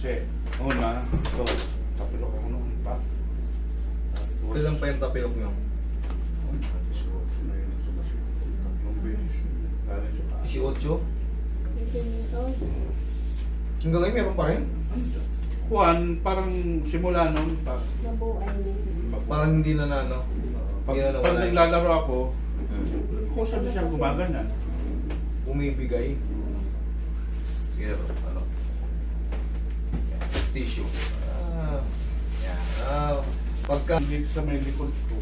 Kasi, una, ito, tapilok ako noon pa. Tapos, Kailan pa yung tapilok nyo? So, na yun sa basyo. Tatlong beses. Galing sa taas. 18? 18 years old. Hanggang ngayon meron pa rin? Juan, parang simula nung pa, Nabuhay niya. Parang hindi na na, no? pag, Hindi na pag nawala. naglalaro ako, Hmm. kung saan na siya gumagana. Umibigay. Sige, ano? Tissue. Ah. Yan. Ah. Pagka... Dito sa may likod ko,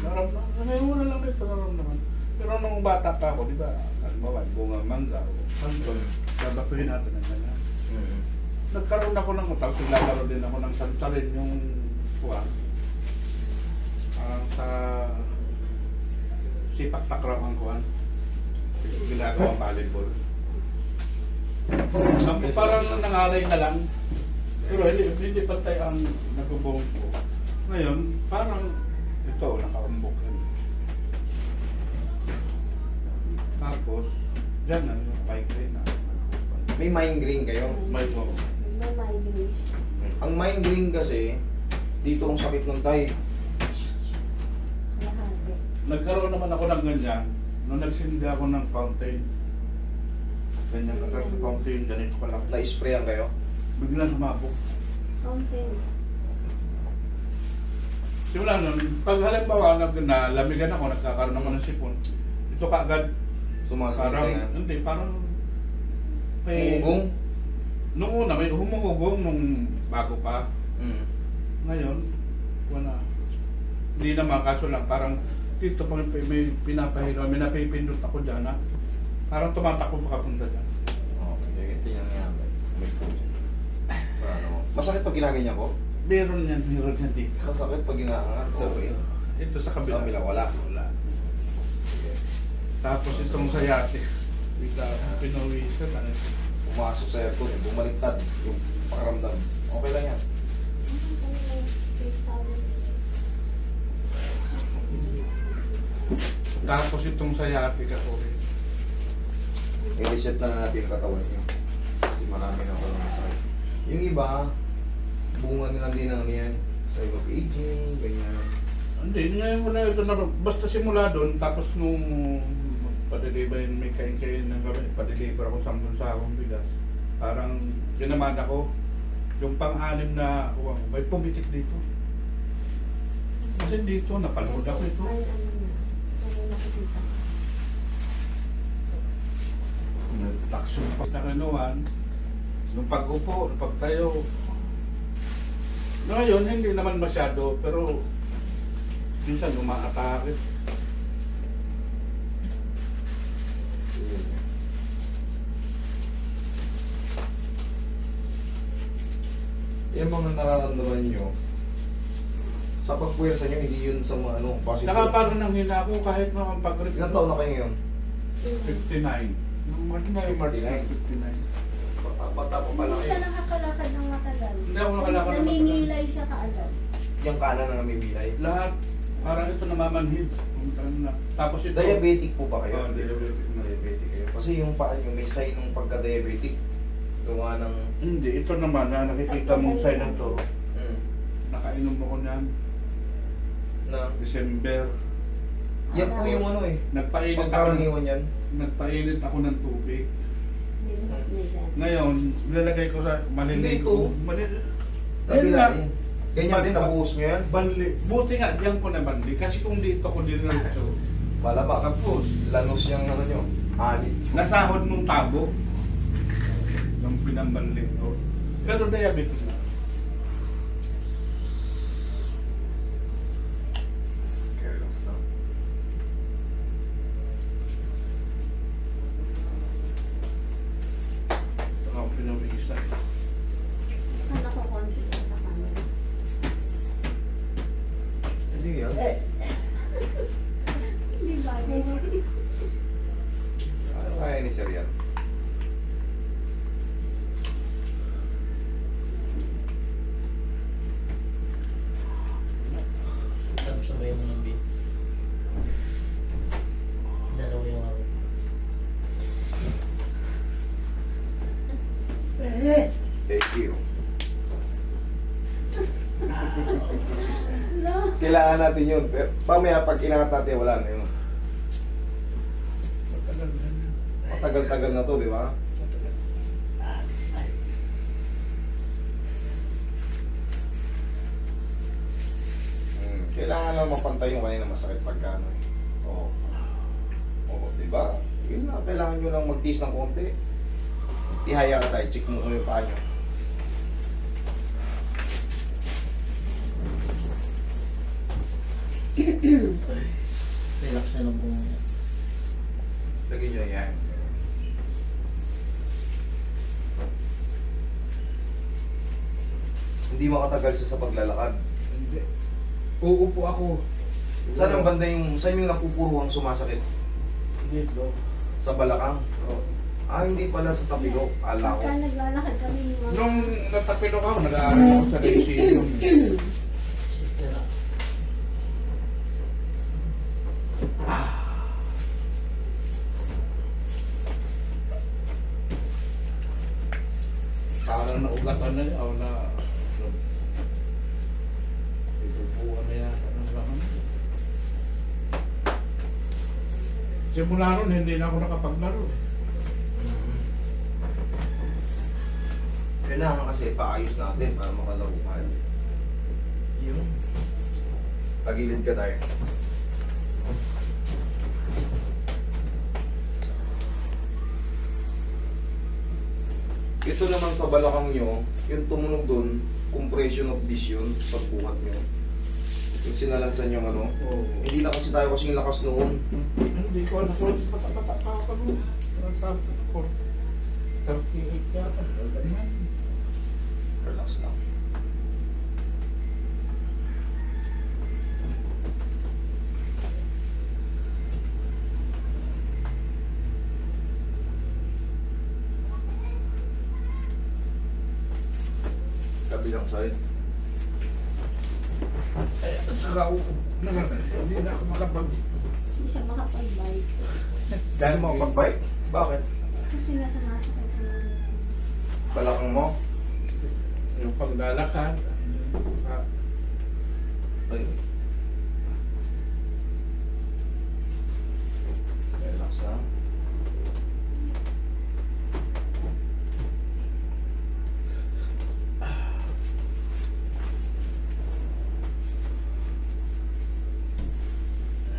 naramdaman, ngayon wala lang ito naramdaman. Pero nung bata pa ako, di ba, halimbawa, bunga mangga o mangga, babatuhin natin ng ganyan. Mm. Nagkaroon ako ng tapos naglalaro din ako ng santarin yung kuha. Parang sa sipak takraw ang kuhan. Ginagawa volleyball. Ang parang nangalay na lang. Pero hindi, hindi pantay ang nagubong ko. Ngayon, parang ito, nakaumbok yan. Tapos, dyan na, yung migraine na. May migraine kayo. May po. May migraine. Ang migraine kasi, dito ang sakit ng tayo. Nagkaroon naman ako ng ganyan nung nagsindi ako ng fountain. Ganyan ka kasi fountain, ganito ka lang. Na-sprayan kayo. Biglang sumabog. Fountain. Simula nun, pag halimbawa nag, nalamigan ako, nagkakaroon ako ng sipon, ito kaagad, Sumasakit parang, na yan. hindi, parang, may, Ugong. nung una, may humuhugong nung bago pa. Mm. Ngayon, wala. Hindi naman, kaso lang, parang, dito pag may, may pinapahilo, may napipindot ako dyan, ha? Parang tumatakbo papunta dyan. Okay, tingnan nga. May puso. Ano? Masakit pag ginaganyan ko? Meron yan, meron yan dito. Masakit pag ginaangat. Okay. Ito sa Sa kabila. kabila, wala. Wala. Tapos itong sa yate. Bigla akong pinawisan. Ano? Pumasok sa aircon, eh, bumaliktad yung pakaramdam. Okay lang yan. Tapos itong sa yate ako rin. I-reset na natin yung katawan niyo. Kasi marami na walang masakit. Yung iba, bunga nilang din ang yan. Sa of aging, ganyan. Hindi, ngayon mo na ito na, basta simula doon, tapos nung padeliver, may kain-kain ng gabi, padeliver ako sa sa akong bigas. Parang kinaman ako, yung pang-anim na, wow, may pumitik dito. Kasi dito, napanood ako ito. Nagtakso pa na kinuhan. Nung pag-upo, nung pagtayo. Ngayon, hindi naman masyado, pero minsan umaatake. Yung mga nararamdaman nyo, sa pagpuwersa nyo, hindi yun sa mga ano, positive. Saka parang nang hina ako kahit naman pag-rip. Ilan taon na kayo ngayon? 59. Nung March na yung March na 59. Bata pa pala Hindi siya kayo. nakakalakad ng matagal. Hindi ako nakalakad ng matagal. Namimilay siya kaagad. Yung kanan na namimilay. Lahat, parang ito namamanhid. Na. Tapos ito. Diabetic po ba kayo? Oh, diabetic na. Diabetic kayo. Kasi yung paa nyo, may sign ng pagka-diabetic. Gawa ng... Hindi, ito naman na nakikita mong sign na to. Mm, Nakainom ako niyan. na, December. yan po yung ano eh. Nagpainit ako, Pagkaraniwan yan. nagpainit ako ng tubig. Ngayon, nilalagay ko sa Hindi maliliit ito. ko. Mali, Kabila lang. eh. Ganyan din, nabuhos nyo yan. Banli. Buti nga, diyan ko na banli. Kasi kung dito ko diniretso, Malaba. tapos, Lanos yung ano nyo. Anit. nasahod nung tabo. Nung pinambanli ko. Pero diabetes na. Okay, relax lang. Saka ako pinawisan. Ano ko confused na sa camera. Hindi yan. Hindi ba? Ano kaya ni Sir yan? Tapos sabay mo ng beat. Dalawa yung ako. Thank you. Kailangan natin yun. Pero pamaya pag inangat natin, wala na yun. Matagal na. Matagal-tagal na to, di ba? Hmm. Kailangan lang mapantay yung kanina masakit pagka ano eh. Oo. Oo, di ba? Yun na, kailangan nyo lang magtiis ng konti. Ihaya ka tayo, check mo kung yung paa nyo. Relax na lang po muna. Lagyan nyo yan. Hindi makatagal siya sa paglalakad. Hindi. Uupo ako. Saan ang banda yung, saan yung napupuro ang sumasakit? Dito. Sa balakang? Oh. Ah, hindi pala sa tapilok. Ala ko. Naglalakad kami. Nung natapilok ako, nag-aaral ako sa Lyceum. Sister na. Parang naugatan na niya. O na... Ibubuan na yan. Ano lang. Simula ron, hindi na ako nakapaglaro. Kailangan kasi paayos natin para makalaro tayo. Yun. Tagilid ka tayo. Ito naman sa balakang nyo, yung tumunog doon, compression of disc yun, pagbuhat nyo. Yung sinalansan yung ano. Oo. Hindi na kasi tayo kasing lakas noon. Hindi ko alam kung basa-basa pa ako nun. Nasa ko. 38 yata. Relax lang. Kabilang side. Saka ako, naman, hindi na ako makapag... Hindi siya makapag-bike. Dahil mo pag-bike? Bakit? Kasi nasa nasakit ko na. Balakang mo? Yung paglalakad. ah, Ay. Relax lang.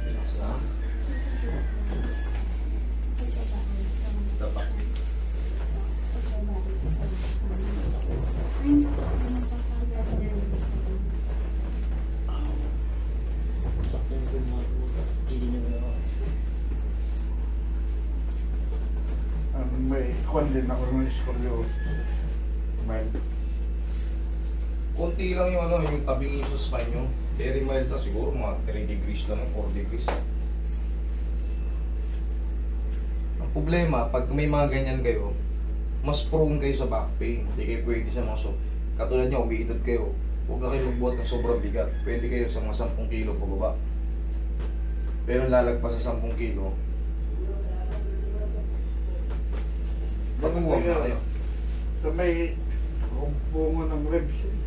Relax lang. Dapat. Ay, nakakagad yan. Sakto yung gumagawa. Tapos hindi nyo ginawa. ano, may kwan din ako ng scoliosis. May Konti lang yung ano, yung tabingi sa spine nyo. Very mild na siguro, mga 3 degrees lang, 4 degrees. Ang problema, pag may mga ganyan kayo, mas prone kayo sa back pain. Hindi kayo pwede sa mga so. Katulad nyo, umiidad kayo. Huwag na kayo magbuhat ng sobrang bigat. Pwede kayo sa mga 10 kilo pababa. Pero lalagpas sa 10 kilo, Na kayo. So may bunga ng ribs. eh.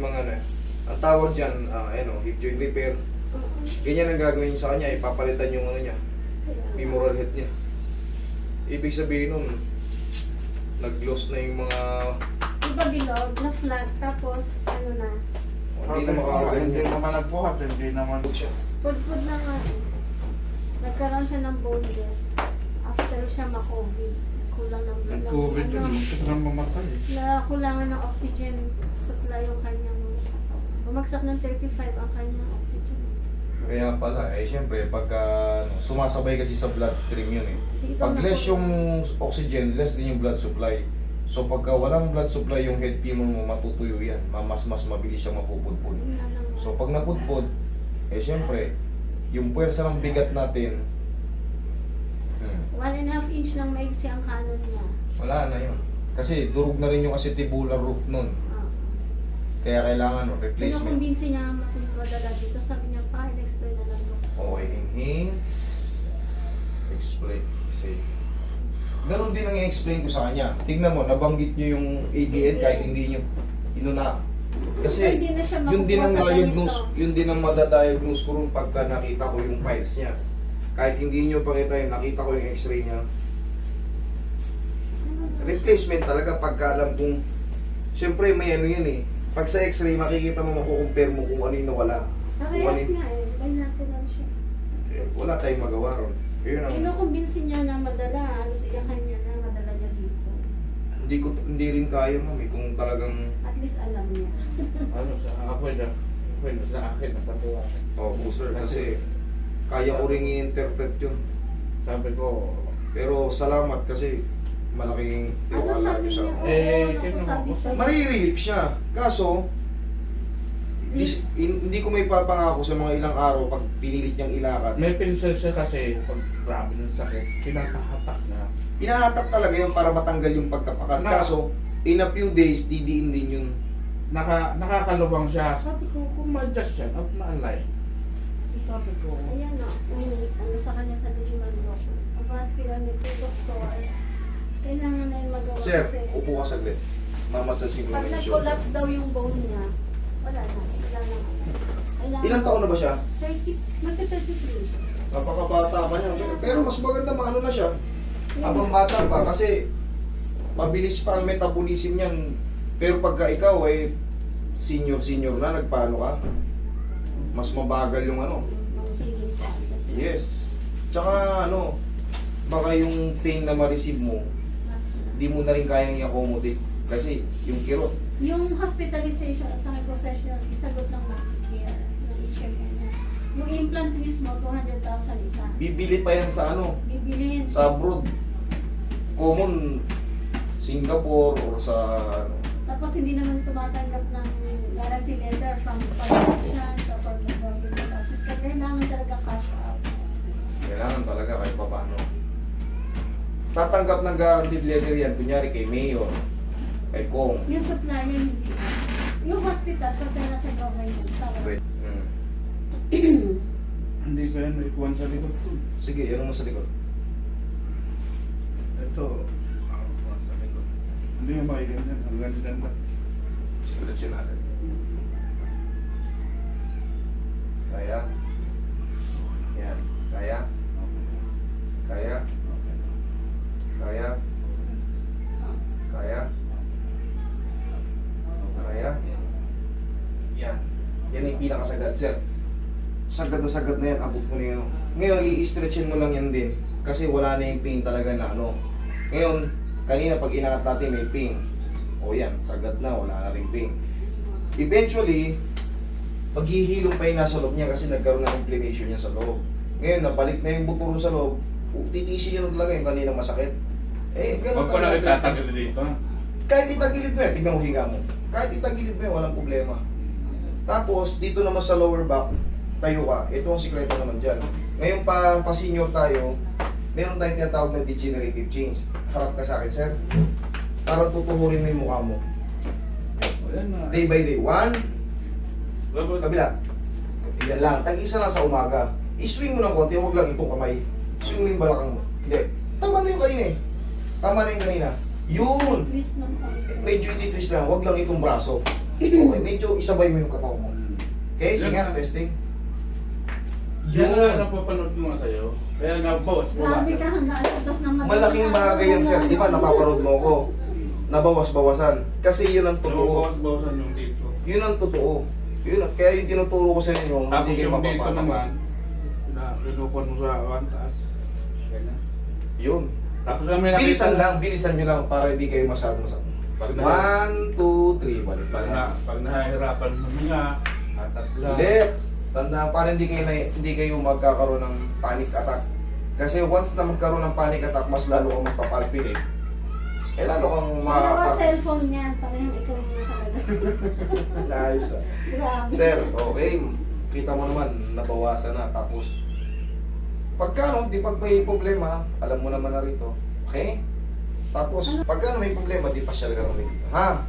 Yung mga ano, ang tawag dyan, ah, ano, hip joint repair. Ganyan ang gagawin sa kanya, ipapalitan yung ano niya, femoral head niya. Ibig sabihin nun, nag-loss na yung mga... Iba bilog, na flat, tapos ano na, Hindi na makakaganda. Hindi naman nagbuhat, hindi naman. pudpud na nga. Nagkaroon siya ng bone death. After siya ma-COVID. Kulang ng Nag-COVID ano, yun, gusto nang mamatay. na kulangan ng oxygen supply yung kanyang bumagsak ng 35 ang kanyang oxygen. Kaya pala, eh syempre, pagka ano, sumasabay kasi sa bloodstream yun eh. Pag less yung oxygen, less din yung blood supply. So pagka walang blood supply yung head femur mo, matutuyo yan. Ma- Mas mas mabilis siyang lang. So pag napudpud, eh syempre, yung puwersa ng bigat natin, hmm, One and a half inch lang maigsi ang kanon niya. wala na yun. Kasi durog na rin yung acetibular roof nun. Kaya kailangan replacement. Kinukumbinsi niya ang madala dito. Sabi niya, pa, in-explain na lang ako. Okay, inhale. Explain. Say. Ganon din ang i-explain ko sa kanya. Tignan mo, nabanggit niyo yung ADN kahit hindi niyo inuna. Kasi Hindi na siya yun din ang makukuha sa diagnose, ganito. yun din ang madadiagnose ko rin pagka nakita ko yung files niya. Kahit hindi niyo pakita yun, nakita ko yung x-ray niya. Replacement talaga pagka alam kung Siyempre may ano yun eh. Pag sa x-ray makikita mo makukumpare mo kung ano yung nawala. Ano Parehas yung- nga eh. Bilateral siya. eh, wala tayong magawa ron. Yun ang Kinukumbinsi niya na madala. Halos iyakan niya na madala niya dito. hindi ko hindi rin kaya mami kung talagang At least alam niya. Ano sa ako na, bueno, sa akin, napatuwa. oh booster kasi Kasi- kaya ko ring i-interpret yun. Sabi ko, Pero salamat kasi malaking Ano tiwala sabi niyo sa niya? akin. Oo, Eh, ano ko sabi sa'yo? Marirelief siya. Kaso, dis- in- hindi ko may papangako sa mga ilang araw pag pinilit niyang ilakad. may pinsel siya kasi, pag grabe ng sakit, pinapahatak na. Pinahatak talaga yun para matanggal yung pagkapakat. Na- Kaso, in a few days, didiin din yun. Naka, nakakalubang siya. Sabi ko, kung ma-adjust yan at ma-align. Eh, Sabi ko, Ayan o, uminit. Ano sa kanya sa Diliman Locus. Ang vascular nito, doktor. Kailangan na yung magawa Sir, kasi upo ka saglit. Mamasasin ko pag yung shoulder. nag-collapse daw yung bone niya, wala na. Wala na. Kailangan, Ilang taon na ba siya? 30, magka-33. Napakabata pa niya. Pero mas maganda maano na siya. Habang bata pa kasi mabilis pa ang metabolism niyan. Pero pagka ikaw ay senior-senior na, nagpaano ka, mas mabagal yung ano. Yes. Tsaka ano, baka yung pain na ma-receive mo, Mas, di mo na rin kayang i-accommodate. Kasi yung kirot, yung hospitalization sa mga professional, isagot ng Maxicare, ng HMO niya. Yung implant mismo, 200,000 isa. bibili pa yan sa ano, Bibilin. sa abroad. Common, Singapore or sa ano, Tapos hindi naman tumatanggap ng guarantee letter from politicians or from the government office. Kaya kailangan talaga cash out. Kailangan talaga kahit pa paano. Tatanggap ng guaranteed letter yan, kunyari kay Mayor, kay Kong. Yung supplier, hindi. Yung hospital, pagka nasa government. Wait. Mm. hindi ko yan may kuwan sa likod ko. Sige, yan mo sa likod. Ito, ah, kuwan sa likod. Hindi nga makiganyan, ang ganda-ganda. Stretch yun natin. Kaya? Yan. Kaya? Kaya? Kaya? Kaya? Kaya? Yan. Yan yung pinakasagad, sir. Sagad na sagad na yan, abot mo na yun. Ngayon, i-stretchin mo lang yan din. Kasi wala na yung pain talaga na ano. Ngayon, kanina pag inakat natin may pain. O yan, sagad na, wala na rin pain. Eventually, maghihilom pa yung nasa loob niya kasi nagkaroon ng inflammation niya sa loob. Ngayon, nabalik na yung buto sa loob, titisin niya na talaga yung kanina masakit. Eh, ganun Huwag ko lang talaga. itatanggal dito. Kahit itagilid mo yan, tignan mo higa mo. Kahit itagilid mo yan, walang problema. Tapos, dito naman sa lower back, tayo ka. Ito ang sikreto naman dyan. Ngayon pa, pa senior tayo, meron tayong tinatawag na degenerative change. Harap ka sa akin, sir. Parang tutuhurin mo yung mukha mo. Ayan na. Day by day. One, kabila. Yan lang. Tag-isa lang sa umaga. I-swing mo ng konti, huwag lang itong kamay. Swing mo yung balakang mo. Hindi. Tama na yung kanina eh. Tama na yung kanina. Yun! Twist. Medyo ititwist lang, huwag lang itong braso. Okay, medyo isabay mo yung katawan mo. Okay, sige nga, testing. Yan Yun. nga napapanood mo nga sa'yo. Kaya nga, bawas, Grabe bawas. ka hanggang alas dos na madaling Malaking bagay yan, sir. na- Di ba, napapanood mo ko. nabawas-bawasan. Kasi yun ang totoo. bawas-bawasan yung dito. Yun ang totoo. Yun ang, kaya yung tinuturo ko sa inyo, Tapos hindi kayo yung dito mapapatama. naman, na pinukon mo sa awan, taas. Ganyan. Yun. Tapos na may nakita- Bilisan lang, bilisan nyo lang para hindi kayo masyadong sa... Pag na, One, two, three, balik pag na, pag nahihirapan huminga, atas lang. Ulit. Tandaan para hindi kayo, na, hindi kayo magkakaroon ng panic attack. Kasi once na magkaroon ng panic attack, mas lalo kang magpapalpitate. Eh lalo kang ma... cellphone niyan, parehong ikaw yung nakalagay. Nice. Grabe. Sir, okay. Kita mo naman, nabawasan na. Tapos, pagka no, di pag may problema, alam mo naman na rito. Okay? Tapos, pagka may problema, di pa siya ka dito. Ha?